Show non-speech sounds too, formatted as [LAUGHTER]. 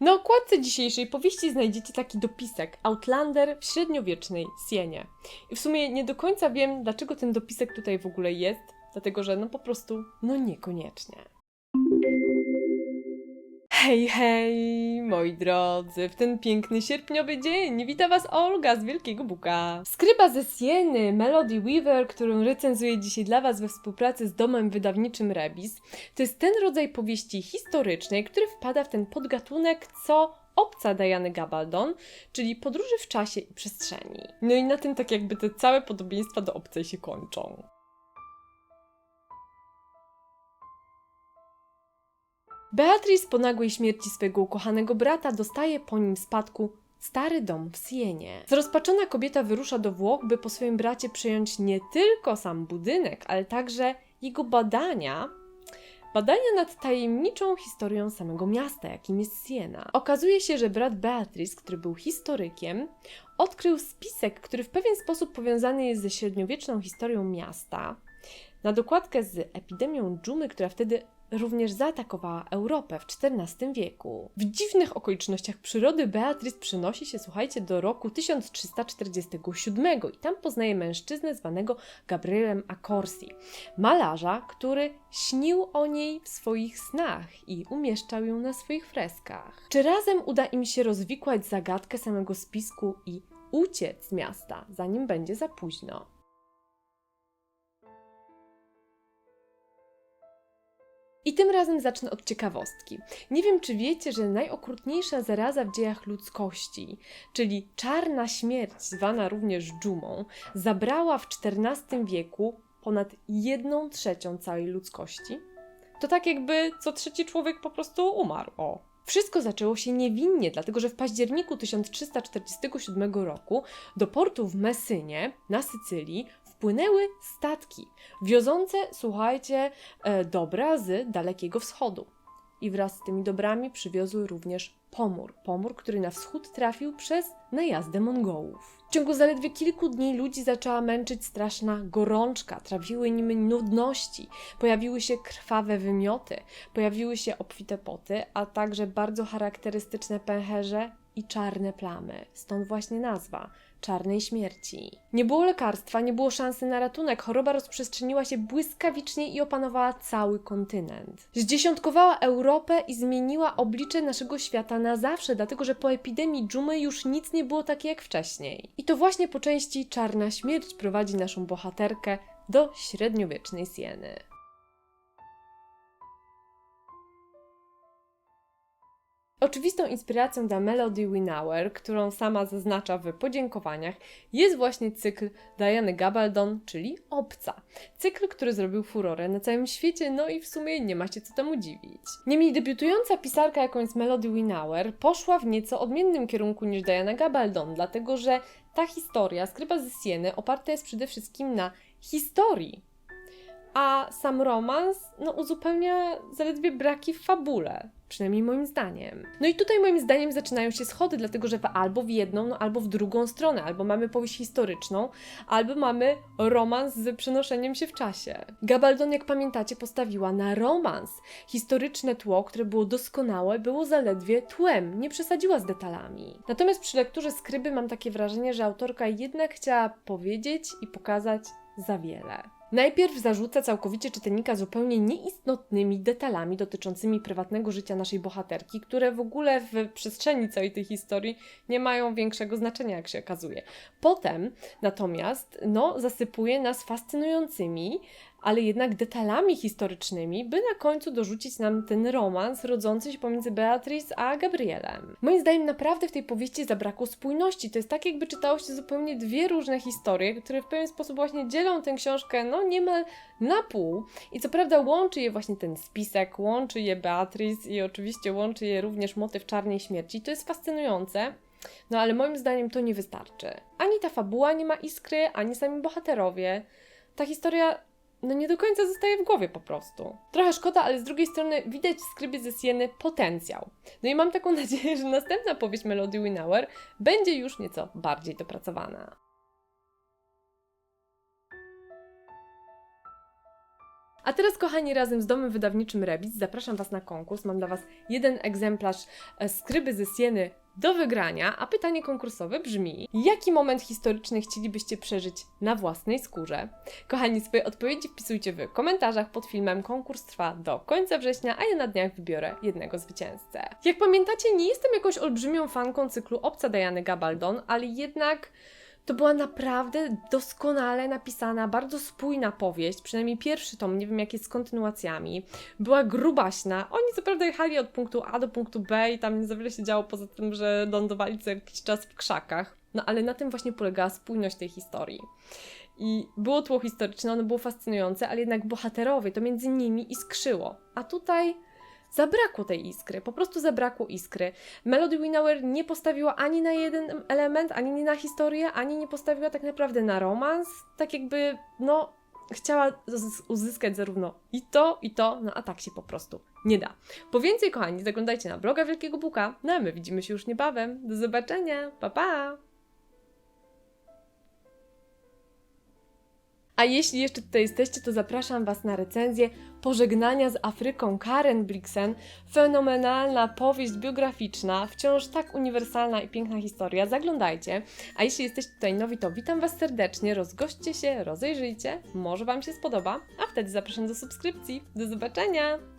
Na okładce dzisiejszej powieści znajdziecie taki dopisek Outlander w średniowiecznej Sienie. I w sumie nie do końca wiem, dlaczego ten dopisek tutaj w ogóle jest, dlatego że no po prostu, no niekoniecznie. Hej, hej, moi drodzy, w ten piękny sierpniowy dzień wita Was Olga z Wielkiego Buka. Skryba ze Sieny, Melody Weaver, którą recenzuję dzisiaj dla Was we współpracy z domem wydawniczym Rebis, to jest ten rodzaj powieści historycznej, który wpada w ten podgatunek, co obca Diany Gabaldon, czyli podróży w czasie i przestrzeni. No i na tym tak jakby te całe podobieństwa do obcej się kończą. Beatrice po nagłej śmierci swego ukochanego brata dostaje po nim spadku stary dom w Sienie. Zrozpaczona kobieta wyrusza do Włoch, by po swoim bracie przejąć nie tylko sam budynek, ale także jego badania Badania nad tajemniczą historią samego miasta, jakim jest Siena. Okazuje się, że brat Beatrice, który był historykiem, odkrył spisek, który w pewien sposób powiązany jest ze średniowieczną historią miasta. Na dokładkę z epidemią dżumy, która wtedy również zaatakowała Europę w XIV wieku. W dziwnych okolicznościach przyrody Beatrice przenosi się, słuchajcie, do roku 1347 i tam poznaje mężczyznę zwanego Gabrielem Accorsi, malarza, który śnił o niej w swoich snach i umieszczał ją na swoich freskach. Czy razem uda im się rozwikłać zagadkę samego spisku i uciec z miasta, zanim będzie za późno? I tym razem zacznę od ciekawostki. Nie wiem, czy wiecie, że najokrutniejsza zaraza w dziejach ludzkości, czyli czarna śmierć, zwana również dżumą, zabrała w XIV wieku ponad jedną trzecią całej ludzkości? To tak jakby co trzeci człowiek po prostu umarł. O. Wszystko zaczęło się niewinnie, dlatego że w październiku 1347 roku do portu w Messynie na Sycylii wpłynęły statki wiozące, słuchajcie, e, dobra z Dalekiego Wschodu. I wraz z tymi dobrami przywiozły również pomór. Pomór, który na wschód trafił przez najazdę Mongołów. W ciągu zaledwie kilku dni ludzi zaczęła męczyć straszna gorączka, trawiły nimi nudności, pojawiły się krwawe wymioty, pojawiły się obfite poty, a także bardzo charakterystyczne pęcherze i czarne plamy. Stąd właśnie nazwa czarnej śmierci. Nie było lekarstwa, nie było szansy na ratunek, choroba rozprzestrzeniła się błyskawicznie i opanowała cały kontynent. Zdziesiątkowała Europę i zmieniła oblicze naszego świata na zawsze, dlatego że po epidemii dżumy już nic nie było takie jak wcześniej. I to właśnie po części czarna śmierć prowadzi naszą bohaterkę do średniowiecznej Sieny. Oczywistą inspiracją dla Melody Winauer, którą sama zaznacza w podziękowaniach, jest właśnie cykl Diany Gabaldon, czyli Obca. Cykl, który zrobił furorę na całym świecie, no i w sumie nie ma się co temu dziwić. Niemniej debiutująca pisarka, jaką jest Melody Winauer, poszła w nieco odmiennym kierunku niż Diana Gabaldon, dlatego że ta historia, skryba ze Sieny, oparta jest przede wszystkim na historii a sam romans no, uzupełnia zaledwie braki w fabule. Przynajmniej moim zdaniem. No i tutaj moim zdaniem zaczynają się schody, dlatego że albo w jedną, no albo w drugą stronę. Albo mamy powieść historyczną, albo mamy romans z przenoszeniem się w czasie. Gabaldon, jak pamiętacie, postawiła na romans. Historyczne tło, które było doskonałe, było zaledwie tłem, nie przesadziła z detalami. Natomiast przy lekturze skryby mam takie wrażenie, że autorka jednak chciała powiedzieć i pokazać za wiele. Najpierw zarzuca całkowicie czytelnika zupełnie nieistotnymi detalami dotyczącymi prywatnego życia naszej bohaterki, które w ogóle w przestrzeni całej tej historii nie mają większego znaczenia, jak się okazuje. Potem natomiast no, zasypuje nas fascynującymi, ale jednak detalami historycznymi, by na końcu dorzucić nam ten romans rodzący się pomiędzy Beatrice a Gabrielem. Moim zdaniem naprawdę w tej powieści zabrakło spójności. To jest tak, jakby czytało się zupełnie dwie różne historie, które w pewien sposób właśnie dzielą tę książkę, no niemal na pół. I co prawda łączy je właśnie ten spisek, łączy je Beatrice i oczywiście łączy je również motyw czarnej śmierci. To jest fascynujące. No ale moim zdaniem to nie wystarczy. Ani ta fabuła nie ma iskry, ani sami bohaterowie. Ta historia no nie do końca zostaje w głowie po prostu. Trochę szkoda, ale z drugiej strony widać w skrybie ze Sieny potencjał. No i mam taką [LAUGHS] nadzieję, że następna powieść Melody Winauer będzie już nieco bardziej dopracowana. A teraz, kochani, razem z domem wydawniczym Rebic zapraszam Was na konkurs. Mam dla Was jeden egzemplarz e, skryby ze Sieny do wygrania, a pytanie konkursowe brzmi: jaki moment historyczny chcielibyście przeżyć na własnej skórze? Kochani, swoje odpowiedzi wpisujcie w komentarzach pod filmem. Konkurs trwa do końca września, a ja na dniach wybiorę jednego zwycięzcę. Jak pamiętacie, nie jestem jakąś olbrzymią fanką cyklu Obca Diany Gabaldon, ale jednak to była naprawdę doskonale napisana, bardzo spójna powieść, przynajmniej pierwszy tom, nie wiem jak jest z kontynuacjami. Była grubaśna. Oni co prawda jechali od punktu A do punktu B i tam nie za wiele się działo, poza tym, że lądowali co jakiś czas w krzakach. No ale na tym właśnie polegała spójność tej historii. I było tło historyczne, ono było fascynujące, ale jednak bohaterowie, to między nimi iskrzyło. A tutaj zabrakło tej iskry, po prostu zabrakło iskry. Melody Winnower nie postawiła ani na jeden element, ani na historię, ani nie postawiła tak naprawdę na romans. Tak jakby, no, chciała uzyskać zarówno i to, i to, no a tak się po prostu nie da. Po więcej, kochani, zaglądajcie na bloga Wielkiego Buka, no a my widzimy się już niebawem. Do zobaczenia, pa pa! Jeśli jeszcze tutaj jesteście, to zapraszam Was na recenzję Pożegnania z Afryką Karen Blixen. Fenomenalna powieść biograficzna, wciąż tak uniwersalna i piękna historia. Zaglądajcie. A jeśli jesteście tutaj nowi, to witam Was serdecznie. Rozgośćcie się, rozejrzyjcie. Może Wam się spodoba. A wtedy zapraszam do subskrypcji. Do zobaczenia!